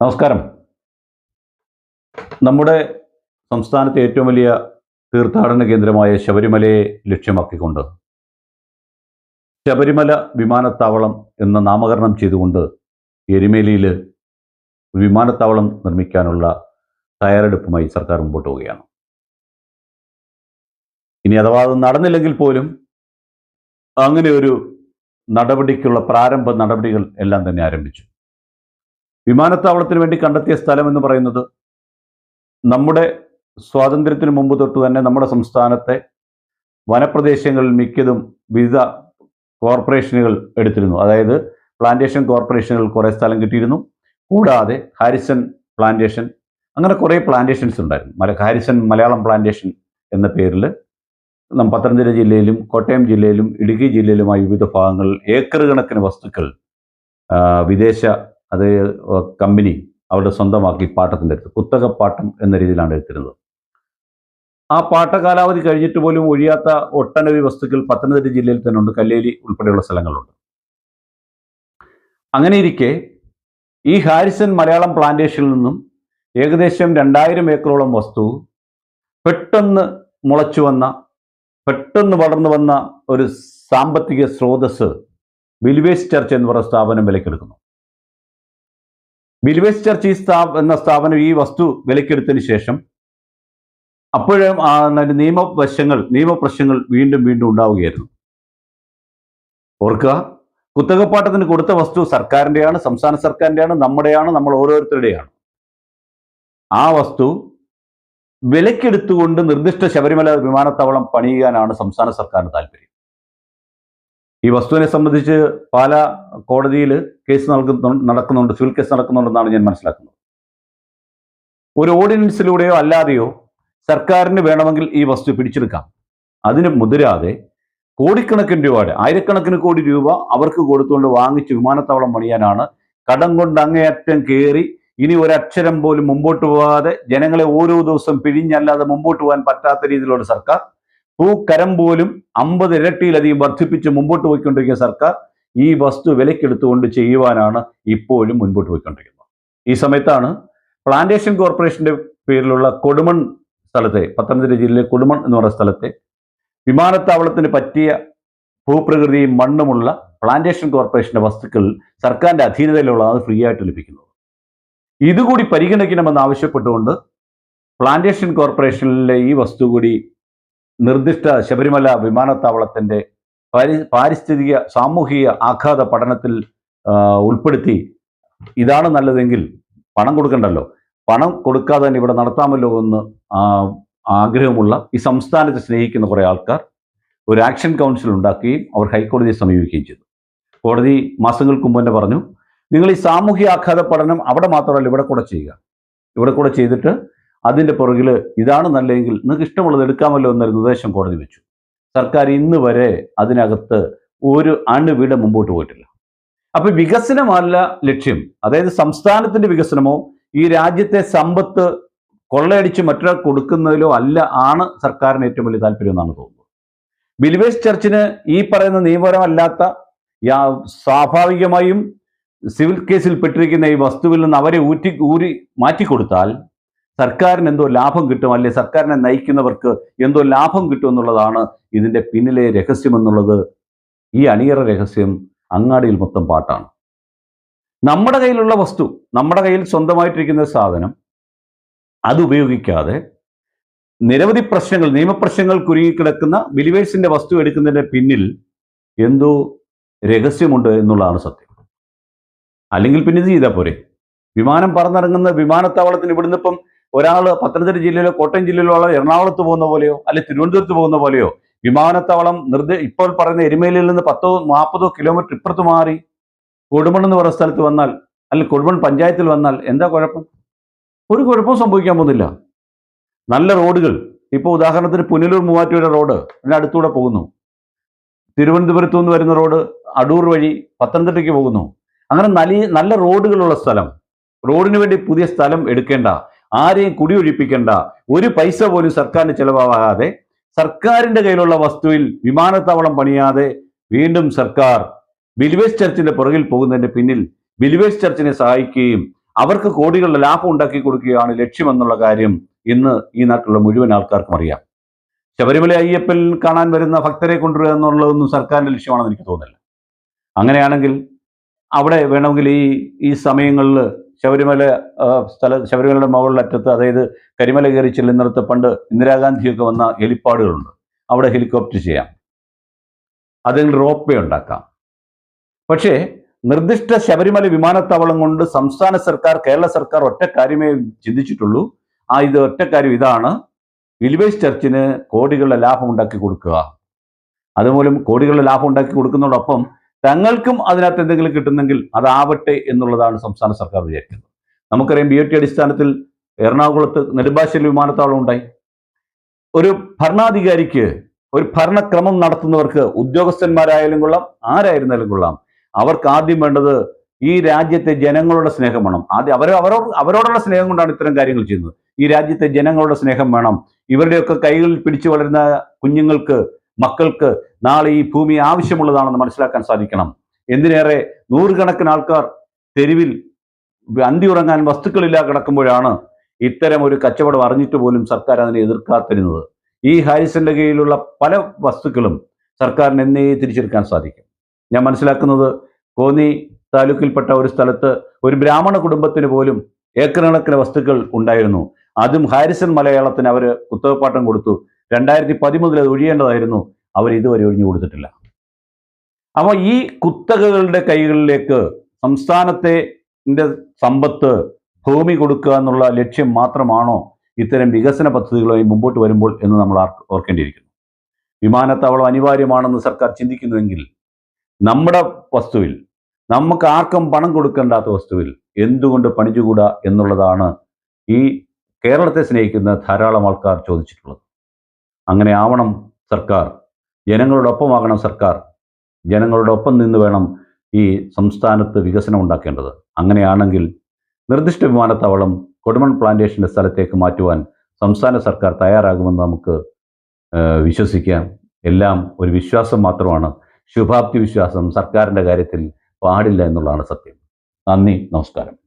നമസ്കാരം. നമ്മുടെ സംസ്ഥാനത്തെ ഏറ്റവും വലിയ തീർത്ഥാടന കേന്ദ്രമായ ശബരിമലയെ ലക്ഷ്യമാക്കിക്കൊണ്ട് ശബരിമല വിമാനത്താവളം എന്ന നാമകരണം ചെയ്തുകൊണ്ട് എരുമേലിയിൽ വിമാനത്താവളം നിർമ്മിക്കാനുള്ള തയ്യാറെടുപ്പുമായി സർക്കാർ മുമ്പോട്ട് പോവുകയാണ്. ഇനി അഥവാ അത് നടന്നില്ലെങ്കിൽ പോലും അങ്ങനെ ഒരു നടപടിക്കുള്ള പ്രാരംഭ നടപടികൾ എല്ലാം തന്നെ ആരംഭിച്ചു. വിമാനത്താവളത്തിന് വേണ്ടി കണ്ടെത്തിയ സ്ഥലം എന്ന് പറയുന്നത് നമ്മുടെ സ്വാതന്ത്ര്യത്തിന് മുമ്പ് തൊട്ട് തന്നെ നമ്മുടെ സംസ്ഥാനത്തെ വനപ്രദേശങ്ങളിൽ മിക്കതും വിവിധ കോർപ്പറേഷനുകൾ എടുത്തിരുന്നു. അതായത് പ്ലാന്റേഷൻ കോർപ്പറേഷനുകൾ കുറേ സ്ഥലം കിട്ടിയിരുന്നു. കൂടാതെ ഹാരിസൺ പ്ലാന്റേഷൻ അങ്ങനെ കുറേ പ്ലാന്റേഷൻസ് ഉണ്ടായിരുന്നു. മല ഹാരിസൺ മലയാളം പ്ലാന്റേഷൻ എന്ന പേരിൽ നം പത്തനംതിട്ട ജില്ലയിലും കോട്ടയം ജില്ലയിലും ഇടുക്കി ജില്ലയിലുമായി വിവിധ ഭാഗങ്ങളിൽ ഏക്കർ കണക്കിന് വസ്തുക്കൾ വിദേശ അത് കമ്പനി അവരുടെ സ്വന്തമാക്കി പാട്ടത്തിന്റെ അടുത്ത് കുത്തകപ്പാട്ടം എന്ന രീതിയിലാണ് എടുത്തിരുന്നത്. ആ പാട്ട കാലാവധി കഴിഞ്ഞിട്ട് പോലും ഒഴിയാത്ത ഒട്ടനവധി വസ്തുക്കൾ പത്തനംതിട്ട ജില്ലയിൽ തന്നെ ഉണ്ട് കല്ലേലി ഉൾപ്പെടെയുള്ള സ്ഥലങ്ങളുണ്ട്. അങ്ങനെ ഇരിക്കെ ഈ ഹാരിസൺ മലയാളം പ്ലാന്റേഷനിൽ നിന്നും ഏകദേശം രണ്ടായിരം ഏക്കറോളം വസ്തു പെട്ടെന്ന് മുളച്ചു വന്ന പെട്ടെന്ന് വളർന്നു വന്ന ഒരു സാമ്പത്തിക സ്രോതസ് ബിൽവേസ് ചർച്ച് എന്ന് പറയുന്ന സ്ഥാപനം വിലക്കെടുക്കുന്നു. ബിൽവേസ് ചർച്ച് ഈ സ്ഥാപ എന്ന സ്ഥാപനം ഈ വസ്തു വിലക്കെടുത്തതിന് ശേഷം അപ്പോഴും നിയമവശങ്ങൾ നിയമപ്രശ്നങ്ങൾ വീണ്ടും വീണ്ടും ഉണ്ടാവുകയായിരുന്നു. ഓർക്കുക കുത്തകപ്പാട്ടത്തിന് കൊടുത്ത വസ്തു സർക്കാരിന്റെയാണ് സംസ്ഥാന സർക്കാരിന്റെയാണ് നമ്മുടെയാണ് നമ്മൾ ഓരോരുത്തരുടെയാണ്. ആ വസ്തു വിലക്കെടുത്തുകൊണ്ട് നിർദ്ദിഷ്ട ശബരിമല വിമാനത്താവളം പണിയാനാണ് സംസ്ഥാന സർക്കാരിന് താല്പര്യം. ഈ വസ്തുവിനെ സംബന്ധിച്ച് പാല കോടതിയിൽ കേസ് നൽകുന്നു നടക്കുന്നുണ്ട് സിവിൽ കേസ് നടക്കുന്നുണ്ടെന്നാണ് ഞാൻ മനസ്സിലാക്കുന്നത്. ഒരു ഓർഡിനൻസിലൂടെയോ അല്ലാതെയോ സർക്കാരിന് വേണമെങ്കിൽ ഈ വസ്തു പിടിച്ചെടുക്കാം. അതിന് മുതിരാതെ കോടിക്കണക്കിന് രൂപയുടെ ആയിരക്കണക്കിന് കോടി രൂപ അവർക്ക് കൊടുത്തുകൊണ്ട് വാങ്ങിച്ച് വിമാനത്താവളം പണിയാനാണ് കടം കൊണ്ട് അങ്ങേയറ്റം കയറി ഇനി ഒരക്ഷരം പോലും മുമ്പോട്ട് പോകാതെ ജനങ്ങളെ ഓരോ ദിവസം പിഴിഞ്ഞല്ലാതെ മുമ്പോട്ട് പോകാൻ പറ്റാത്ത രീതിയിലുള്ള സർക്കാർ പൂക്കരം പോലും അമ്പത് ഇരട്ടിയിലധികം വർദ്ധിപ്പിച്ച് മുമ്പോട്ട് പോയിക്കൊണ്ടിരിക്കുന്ന സർക്കാർ ഈ വസ്തു വിലക്കെടുത്തുകൊണ്ട് ചെയ്യുവാനാണ് ഇപ്പോഴും മുൻപോട്ട് പോയിക്കൊണ്ടിരിക്കുന്നത്. ഈ സമയത്താണ് പ്ലാന്റേഷൻ കോർപ്പറേഷന്റെ പേരിലുള്ള കൊടുമൺ സ്ഥലത്തെ പത്തനംതിട്ട ജില്ലയിലെ കൊടുമൺ എന്ന് പറയുന്ന സ്ഥലത്തെ വിമാനത്താവളത്തിന് പറ്റിയ ഭൂപ്രകൃതിയും മണ്ണുമുള്ള പ്ലാന്റേഷൻ കോർപ്പറേഷന്റെ വസ്തുക്കൾ സർക്കാരിന്റെ അധീനതയിലുള്ളതാണ് ഫ്രീ ആയിട്ട് ലഭിക്കുന്നത്. ഇതുകൂടി പരിഗണിക്കണമെന്ന് ആവശ്യപ്പെട്ടുകൊണ്ട് പ്ലാന്റേഷൻ കോർപ്പറേഷനിലെ ഈ വസ്തു കൂടി നിർദ്ദിഷ്ട ശബരിമല വിമാനത്താവളത്തിന്റെ പാരി പാരിസ്ഥിതിക സാമൂഹിക ആഘാത പഠനത്തിൽ ഉൾപ്പെടുത്തി. ഇതാണ് നല്ലതെങ്കിൽ പണം കൊടുക്കണ്ടല്ലോ. പണം കൊടുക്കാതെ തന്നെ ഇവിടെ നടത്താമല്ലോ എന്ന് ആഗ്രഹമുള്ള ഈ സംസ്ഥാനത്തെ സ്നേഹിക്കുന്ന കുറേ ആൾക്കാർ ഒരു ആക്ഷൻ കൗൺസിൽ ഉണ്ടാക്കുകയും അവർ ഹൈക്കോടതിയെ സമീപിക്കുകയും ചെയ്തു. കോടതി മാസങ്ങൾക്ക് മുമ്പ് തന്നെ പറഞ്ഞു നിങ്ങൾ ഈ സാമൂഹ്യ ആഘാത പഠനം അവിടെ മാത്രമല്ല ഇവിടെ കൂടെ ചെയ്യുക. ഇവിടെ കൂടെ ചെയ്തിട്ട് അതിന്റെ പുറകിൽ ഇതാണ് നല്ലതെങ്കിൽ നിങ്ങൾക്ക് ഇഷ്ടമുള്ളത് എടുക്കാമല്ലോ എന്നൊരു നിർദ്ദേശം കോടതി വെച്ചു. സർക്കാർ ഇന്ന് വരെ അതിനകത്ത് ഒരു അണുവിട മുമ്പോട്ട് പോയിട്ടില്ല. അപ്പൊ വികസനമല്ല ലക്ഷ്യം. അതായത് സംസ്ഥാനത്തിന്റെ വികസനമോ ഈ രാജ്യത്തെ സമ്പത്ത് കൊള്ളയടിച്ച് മറ്റൊരാൾ കൊടുക്കുന്നതിലോ അല്ല ആണ് സർക്കാരിന് ഏറ്റവും വലിയ താല്പര്യം എന്നാണ് തോന്നുന്നത്. ബിലിവേസ് ചർച്ചിന് ഈ പറയുന്ന നിയമപരമല്ലാത്ത സ്വാഭാവികമായും സിവിൽ കേസിൽ പെട്ടിരിക്കുന്ന ഈ വസ്തുവിൽ നിന്ന് അവരെ ഊറ്റി ഊരി മാറ്റിക്കൊടുത്താൽ സർക്കാരിന് എന്തോ ലാഭം കിട്ടും അല്ലെ സർക്കാരിനെ നയിക്കുന്നവർക്ക് എന്തോ ലാഭം കിട്ടും എന്നുള്ളതാണ് ഇതിന്റെ പിന്നിലെ രഹസ്യം എന്നുള്ളത്. ഈ അണിയറ രഹസ്യം അങ്ങാടിയിൽ മൊത്തം പാട്ടാണ്. നമ്മുടെ കയ്യിലുള്ള വസ്തു നമ്മുടെ കയ്യിൽ സ്വന്തമായിട്ടിരിക്കുന്ന സാധനം അതുപയോഗിക്കാതെ നിരവധി പ്രശ്നങ്ങൾ നിയമപ്രശ്നങ്ങൾ കുരുങ്ങിക്കിടക്കുന്ന ബിലിവേഴ്സിന്റെ വസ്തു എടുക്കുന്നതിന്റെ പിന്നിൽ എന്തോ രഹസ്യമുണ്ട് എന്നുള്ളതാണ് സത്യം. അല്ലെങ്കിൽ പിന്നെ ഇത് ചെയ്താൽ പോരെ. വിമാനം പറന്നിറങ്ങുന്ന വിമാനത്താവളത്തിന് ഇവിടുന്ന് ഇപ്പം ഒരാൾ പത്തനംതിട്ട ജില്ലയിലോ കോട്ടയം ജില്ലയിലോ ഉള്ള എറണാകുളത്ത് പോകുന്ന പോലെയോ അല്ലെ തിരുവനന്തപുരത്ത് പോകുന്ന പോലെയോ വിമാനത്താവളം നിർദ്ദേ ഇപ്പോൾ പറയുന്ന എരുമേലിയിൽ നിന്ന് പത്തോ നാൽപ്പതോ കിലോമീറ്റർ ഇപ്പുറത്ത് മാറി കൊടുമൺ എന്ന് പറയുന്ന സ്ഥലത്ത് വന്നാൽ അല്ലെങ്കിൽ കൊടുമൺ പഞ്ചായത്തിൽ വന്നാൽ എന്താ കുഴപ്പം? ഒരു കുഴപ്പവും സംഭവിക്കാൻ പോകുന്നില്ല. നല്ല റോഡുകൾ. ഇപ്പോൾ ഉദാഹരണത്തിന് പുനലൂർ മൂവാറ്റുപുഴ റോഡ് അതിന്റെ അടുത്തൂടെ പോകുന്നു. തിരുവനന്തപുരത്തു നിന്ന് വരുന്ന റോഡ് അടൂർ വഴി പത്തനംതിട്ടയ്ക്ക് പോകുന്നു. അങ്ങനെ നല്ല നല്ല റോഡുകളുള്ള സ്ഥലം. റോഡിന് വേണ്ടി പുതിയ സ്ഥലം എടുക്കേണ്ട. ആരെയും കുടിയൊഴിപ്പിക്കേണ്ട. ഒരു പൈസ പോലും സർക്കാരിന് ചെലവാകാതെ സർക്കാരിന്റെ കയ്യിലുള്ള വസ്തുവിൽ വിമാനത്താവളം പണിയാതെ വീണ്ടും സർക്കാർ ബിലിവേസ് ചർച്ചിന്റെ പുറകിൽ പോകുന്നതിന്റെ പിന്നിൽ ബിലിവേസ് ചർച്ചിനെ സഹായിക്കുകയും അവർക്ക് കോടികളുടെ ലാഭം ഉണ്ടാക്കി കൊടുക്കുകയാണ് ലക്ഷ്യമെന്നുള്ള കാര്യം ഇന്ന് ഈ നാട്ടിലുള്ള മുഴുവൻ ആൾക്കാർക്കും അറിയാം. ശബരിമല അയ്യപ്പൻ കാണാൻ വരുന്ന ഭക്തരെ കൊണ്ടുവരിക എന്നുള്ളതൊന്നും സർക്കാരിന്റെ ലക്ഷ്യമാണെന്ന് എനിക്ക് തോന്നുന്നില്ല. അങ്ങനെയാണെങ്കിൽ അവിടെ വേണമെങ്കിൽ ഈ ഈ സമയങ്ങളിൽ ശബരിമല സ്ഥല ശബരിമലയുടെ മുകളിലറ്റത്ത് അതായത് കരിമല കയറി ചെല്ലുന്നിടത്ത് പണ്ട് ഇന്ദിരാഗാന്ധിയൊക്കെ വന്ന ഹെലിപ്പാഡുകളുണ്ട്. അവിടെ ഹെലികോപ്റ്റർ ചെയ്യാം. അതിൽ റോപ്പ് വേ ഉണ്ടാക്കാം. പക്ഷേ നിർദ്ദിഷ്ട ശബരിമല വിമാനത്താവളം കൊണ്ട് സംസ്ഥാന സർക്കാർ കേരള സർക്കാർ ഒറ്റ കാര്യമേ ചിന്തിച്ചിട്ടുള്ളൂ. ആ ഇത് ഒറ്റ കാര്യം ഇതാണ്. വിൽവേസ് ചർച്ചിന് കോടികളുടെ ലാഭം ഉണ്ടാക്കി കൊടുക്കുക. അതുമൂലം കോടികളുടെ ലാഭം ഉണ്ടാക്കി കൊടുക്കുന്നതോടൊപ്പം തങ്ങൾക്കും അതിനകത്ത് എന്തെങ്കിലും കിട്ടുന്നെങ്കിൽ അതാവട്ടെ എന്നുള്ളതാണ് സംസ്ഥാന സർക്കാർ വിചാരിക്കുന്നത്. നമുക്കറിയാം ബി ഒ ടി അടിസ്ഥാനത്തിൽ എറണാകുളത്ത് നെടുമ്പാശ്ശേരി വിമാനത്താവളം ഉണ്ടായി. ഒരു ഭരണാധികാരിക്ക് ഒരു ഭരണക്രമം നടത്തുന്നവർക്ക് ഉദ്യോഗസ്ഥന്മാരായാലും കൊള്ളാം ആരായിരുന്നാലും കൊള്ളാം. അവർക്ക് ആദ്യം വേണ്ടത് ഈ രാജ്യത്തെ ജനങ്ങളുടെ സ്നേഹം വേണം. ആദ്യം അവർ അവരോ അവരോടുള്ള സ്നേഹം കൊണ്ടാണ് ഇത്തരം കാര്യങ്ങൾ ചെയ്യുന്നത്. ഈ രാജ്യത്തെ ജനങ്ങളുടെ സ്നേഹം വേണം. ഇവരുടെയൊക്കെ കൈകളിൽ പിടിച്ചു വളരുന്ന കുഞ്ഞുങ്ങൾക്ക് മക്കൾക്ക് നാളെ ഈ ഭൂമി ആവശ്യമുള്ളതാണെന്ന് മനസ്സിലാക്കാൻ സാധിക്കണം. എന്തിനേറെ നൂറുകണക്കിന് ആൾക്കാർ തെരുവിൽ അന്തി ഉറങ്ങാൻ വസ്തുക്കളില്ലാ കിടക്കുമ്പോഴാണ് ഇത്തരം ഒരു കച്ചവടം അറിഞ്ഞിട്ട് പോലും സർക്കാർ അതിനെ എതിർക്കാത്തിരുന്നത്. ഈ ഹാരിസന്റെ കീഴിലുള്ള പല വസ്തുക്കളും സർക്കാരിന് എന്നേ തിരിച്ചെടുക്കാൻ സാധിക്കും. ഞാൻ മനസ്സിലാക്കുന്നത് കോന്നി താലൂക്കിൽപ്പെട്ട ഒരു സ്ഥലത്ത് ഒരു ബ്രാഹ്മണ കുടുംബത്തിന് പോലും ഏക്കർ കണക്കിന് വസ്തുക്കൾ ഉണ്ടായിരുന്നു. അതും ഹാരിസൺ മലയാളത്തിന് അവർ കുത്തകപ്പാട്ടം കൊടുത്തു. രണ്ടായിരത്തി പതിമൂന്നിൽ അത് ഒഴിയേണ്ടതായിരുന്നു. അവർ ഇതുവരെ ഒഴിഞ്ഞു കൊടുത്തിട്ടില്ല. അപ്പോൾ ഈ കുത്തകകളുടെ കൈകളിലേക്ക് സംസ്ഥാനത്തെ സമ്പത്ത് ഭൂമി കൊടുക്കുക എന്നുള്ള ലക്ഷ്യം മാത്രമാണോ ഇത്തരം വികസന പദ്ധതികളുമായി മുമ്പോട്ട് വരുമ്പോൾ എന്ന് നമ്മൾ ഓർക്കേണ്ടിയിരിക്കുന്നു. വിമാനത്താവളം അനിവാര്യമാണെന്ന് സർക്കാർ ചിന്തിക്കുന്നുവെങ്കിൽ നമ്മുടെ വസ്തുവിൽ നമുക്ക് ആർക്കും പണം കൊടുക്കേണ്ടാത്ത വസ്തുവിൽ എന്തുകൊണ്ട് പണിച്ചുകൂടാ എന്നുള്ളതാണ് ഈ കേരളത്തെ സ്നേഹിക്കുന്ന ധാരാളം ആൾക്കാർ ചോദിച്ചിട്ടുള്ളത്. അങ്ങനെ ആവണം സർക്കാർ ജനങ്ങളോടൊപ്പമാകണം സർക്കാർ ജനങ്ങളോടൊപ്പം നിന്ന് വേണം ഈ സംസ്ഥാനത്ത് വികസനം ഉണ്ടാക്കേണ്ടത്. അങ്ങനെയാണെങ്കിൽ നിർദ്ദിഷ്ട വിമാനത്താവളം കൊടുമൺ പ്ലാന്റേഷന്റെ സ്ഥലത്തേക്ക് മാറ്റുവാൻ സംസ്ഥാന സർക്കാർ തയ്യാറാകുമെന്ന് നമുക്ക് വിശ്വസിക്കാം. എല്ലാം ഒരു വിശ്വാസം മാത്രമാണ്. ശുഭാപ്തി വിശ്വാസം സർക്കാരിന്റെ കാര്യത്തിൽ പാടില്ല എന്നുള്ളതാണ് സത്യം. നന്ദി നമസ്കാരം.